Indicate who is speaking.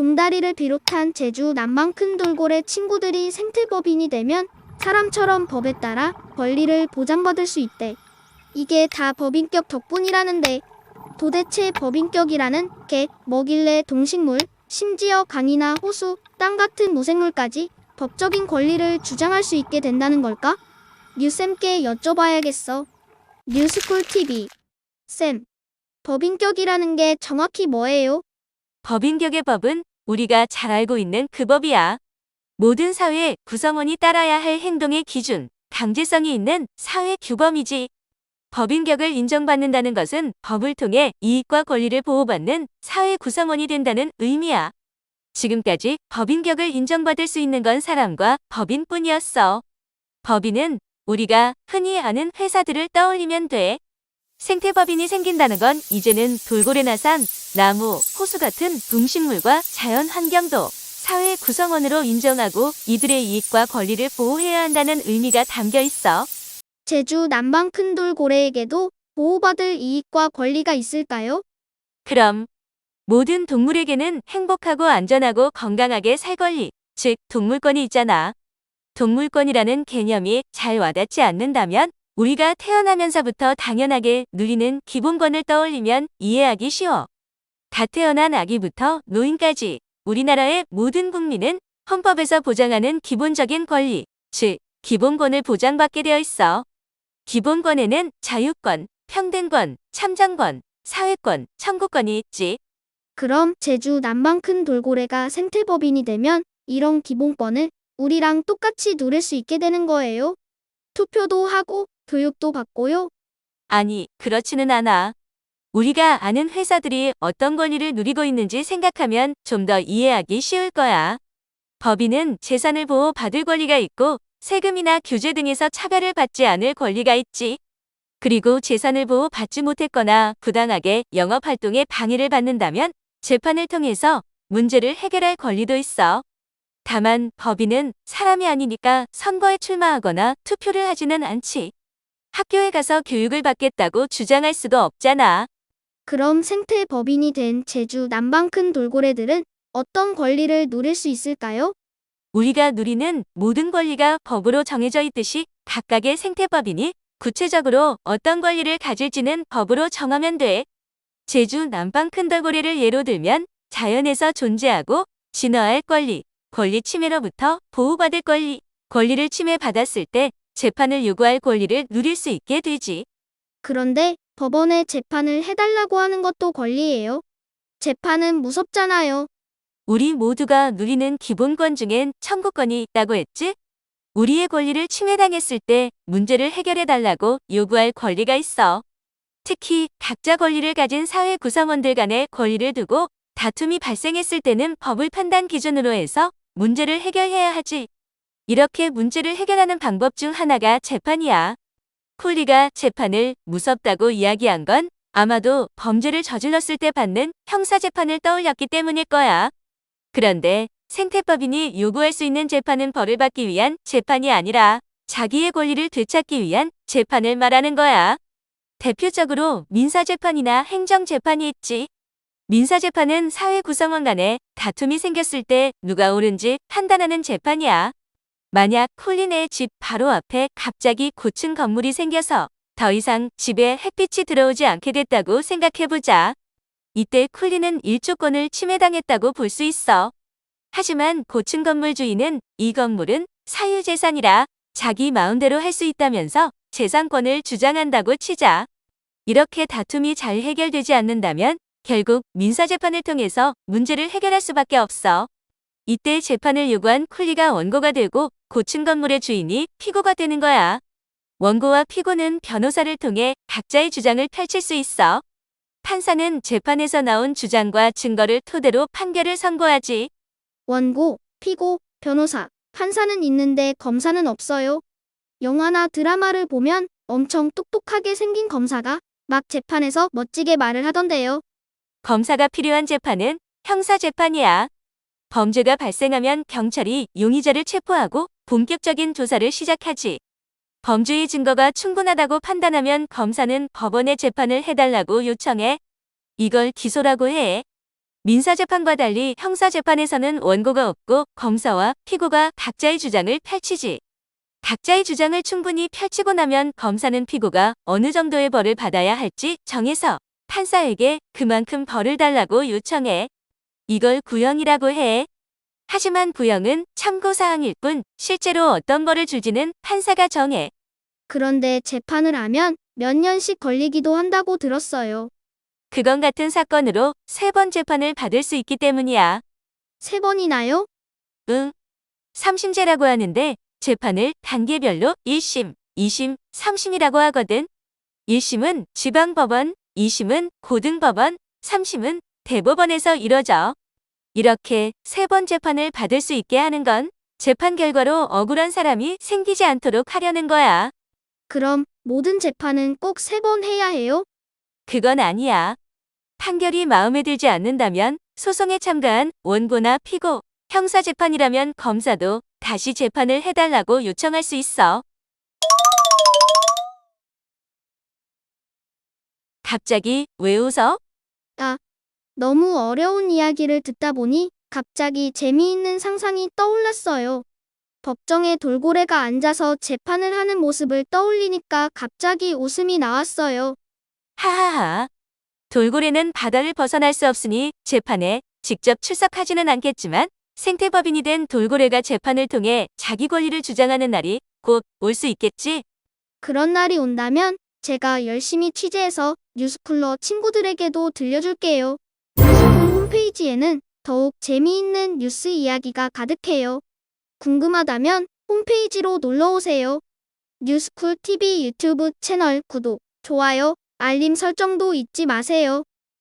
Speaker 1: 종다리를 비롯한 제주 큰 돌고래 친구들이 생태법인이 되면 사람처럼 법에 따라 권리를 보장받을 수 있대. 이게 다 법인격 덕분이라는데 도대체 법인격이라는 게 뭐길래 동식물, 심지어 강이나 호수, 땅 같은 무생물까지 법적인 권리를 주장할 수 있게 된다는 걸까? 뉴쌤께 여쭤봐야겠어. 뉴스쿨 TV. 쌤, 법인격이라는 게 정확히 뭐예요?
Speaker 2: 법인격의 법은 우리가 잘 알고 있는 그 법이야. 모든 사회 구성원이 따라야 할 행동의 기준, 강제성이 있는 사회 규범이지. 법인격을 인정받는다는 것은 법을 통해 이익과 권리를 보호받는 사회 구성원이 된다는 의미야. 지금까지 법인격을 인정받을 수 있는 건 사람과 법인뿐이었어. 법인은 우리가 흔히 아는 회사들을 떠올리면 돼. 생태법인이 생긴다는 건 이제는 돌고래나 산, 나무, 호수 같은 동식물과 자연 환경도 사회 구성원으로 인정하고 이들의 이익과 권리를 보호해야 한다는 의미가 담겨 있어.
Speaker 1: 제주 남방 큰 돌고래에게도 보호받을 이익과 권리가 있을까요?
Speaker 2: 그럼 모든 동물에게는 행복하고 안전하고 건강하게 살 권리, 즉 동물권이 있잖아. 동물권이라는 개념이 잘 와닿지 않는다면 우리가 태어나면서부터 당연하게 누리는 기본권을 떠올리면 이해하기 쉬워. 갓 태어난 아기부터 노인까지 우리나라의 모든 국민은 헌법에서 보장하는 기본적인 권리, 즉 기본권을 보장받게 되어 있어. 기본권에는 자유권, 평등권, 참정권, 사회권, 청구권이 있지.
Speaker 1: 그럼 제주 남방 큰 돌고래가 생태법인이 되면 이런 기본권을 우리랑 똑같이 누릴 수 있게 되는 거예요? 투표도 하고 교육도 받고요?
Speaker 2: 아니, 그렇지는 않아. 우리가 아는 회사들이 어떤 권리를 누리고 있는지 생각하면 좀 더 이해하기 쉬울 거야. 법인은 재산을 보호 받을 권리가 있고 세금이나 규제 등에서 차별을 받지 않을 권리가 있지. 그리고 재산을 보호 받지 못했거나 부당하게 영업 활동에 방해를 받는다면 재판을 통해서 문제를 해결할 권리도 있어. 다만 법인은 사람이 아니니까 선거에 출마하거나 투표를 하지는 않지. 학교에 가서 교육을 받겠다고 주장할 수도 없잖아.
Speaker 1: 그럼 생태 법인이 된 제주 남방 큰 돌고래들은 어떤 권리를 누릴 수 있을까요?
Speaker 2: 우리가 누리는 모든 권리가 법으로 정해져 있듯이 각각의 생태법인이 구체적으로 어떤 권리를 가질지는 법으로 정하면 돼. 제주 남방 큰 돌고래를 예로 들면 자연에서 존재하고 진화할 권리, 권리 침해로부터 보호받을 권리, 권리를 침해받았을 때 재판을 요구할 권리를 누릴 수 있게 되지.
Speaker 1: 그런데 법원에 재판을 해달라고 하는 것도 권리예요. 재판은 무섭잖아요.
Speaker 2: 우리 모두가 누리는 기본권 중엔 청구권이 있다고 했지? 우리의 권리를 침해당했을 때 문제를 해결해 달라고 요구할 권리가 있어. 특히 각자 권리를 가진 사회 구성원들 간의 권리를 두고 다툼이 발생했을 때는 법을 판단 기준으로 해서 문제를 해결해야 하지. 이렇게 문제를 해결하는 방법 중 하나가 재판이야. 콜리가 재판을 무섭다고 이야기한 건 아마도 범죄를 저질렀을 때 받는 형사재판을 떠올렸기 때문일 거야. 그런데 생태법인이 요구할 수 있는 재판은 벌을 받기 위한 재판이 아니라 자기의 권리를 되찾기 위한 재판을 말하는 거야. 대표적으로 민사재판이나 행정재판이 있지. 민사재판은 사회 구성원 간에 다툼이 생겼을 때 누가 옳은지 판단하는 재판이야. 만약 콜린의 집 바로 앞에 갑자기 고층 건물이 생겨서 더 이상 집에 햇빛이 들어오지 않게 됐다고 생각해보자. 이때 콜린은 일조권을 침해당했다고 볼 수 있어. 하지만 고층 건물 주인은 이 건물은 사유재산이라 자기 마음대로 할 수 있다면서 재산권을 주장한다고 치자. 이렇게 다툼이 잘 해결되지 않는다면 결국 민사재판을 통해서 문제를 해결할 수밖에 없어. 이때 재판을 요구한 쿨리가 원고가 되고 고층 건물의 주인이 피고가 되는 거야. 원고와 피고는 변호사를 통해 각자의 주장을 펼칠 수 있어. 판사는 재판에서 나온 주장과 증거를 토대로 판결을 선고하지.
Speaker 1: 원고, 피고, 변호사, 판사는 있는데 검사는 없어요. 영화나 드라마를 보면 엄청 똑똑하게 생긴 검사가 막 재판에서 멋지게 말을 하던데요.
Speaker 2: 검사가 필요한 재판은 형사재판이야. 범죄가 발생하면 경찰이 용의자를 체포하고 본격적인 조사를 시작하지. 범죄의 증거가 충분하다고 판단하면 검사는 법원에 재판을 해달라고 요청해. 이걸 기소라고 해. 민사재판과 달리 형사재판에서는 원고가 없고 검사와 피고가 각자의 주장을 펼치지. 각자의 주장을 충분히 펼치고 나면 검사는 피고가 어느 정도의 벌을 받아야 할지 정해서 판사에게 그만큼 벌을 달라고 요청해. 이걸 구형이라고 해. 하지만 구형은 참고사항일 뿐 실제로 어떤 벌을 줄지는 판사가 정해.
Speaker 1: 그런데 재판을 하면 몇 년씩 걸리기도 한다고 들었어요.
Speaker 2: 그건 같은 사건으로 세 번 재판을 받을 수 있기 때문이야.
Speaker 1: 세 번이나요?
Speaker 2: 응. 삼심제라고 하는데 재판을 단계별로 1심, 2심, 3심이라고 하거든. 1심은 지방법원, 2심은 고등법원, 3심은 대법원에서 이뤄져. 이렇게 세 번 재판을 받을 수 있게 하는 건 재판 결과로 억울한 사람이 생기지 않도록 하려는 거야.
Speaker 1: 그럼 모든 재판은 꼭 세 번 해야 해요?
Speaker 2: 그건 아니야. 판결이 마음에 들지 않는다면 소송에 참가한 원고나 피고, 형사재판이라면 검사도 다시 재판을 해달라고 요청할 수 있어. 갑자기 왜 웃어?
Speaker 1: 너무 어려운 이야기를 듣다 보니 갑자기 재미있는 상상이 떠올랐어요. 법정에 돌고래가 앉아서 재판을 하는 모습을 떠올리니까 갑자기 웃음이 나왔어요.
Speaker 2: 하하하. 돌고래는 바다를 벗어날 수 없으니 재판에 직접 출석하지는 않겠지만 생태법인이 된 돌고래가 재판을 통해 자기 권리를 주장하는 날이 곧 올 수 있겠지?
Speaker 1: 그런 날이 온다면 제가 열심히 취재해서 뉴스쿨러 친구들에게도 들려줄게요. 홈페이지에는 더욱 재미있는 뉴스 이야기가 가득해요. 궁금하다면 홈페이지로 놀러 오세요. 뉴스쿨 TV 유튜브 채널 구독, 좋아요, 알림 설정도 잊지 마세요.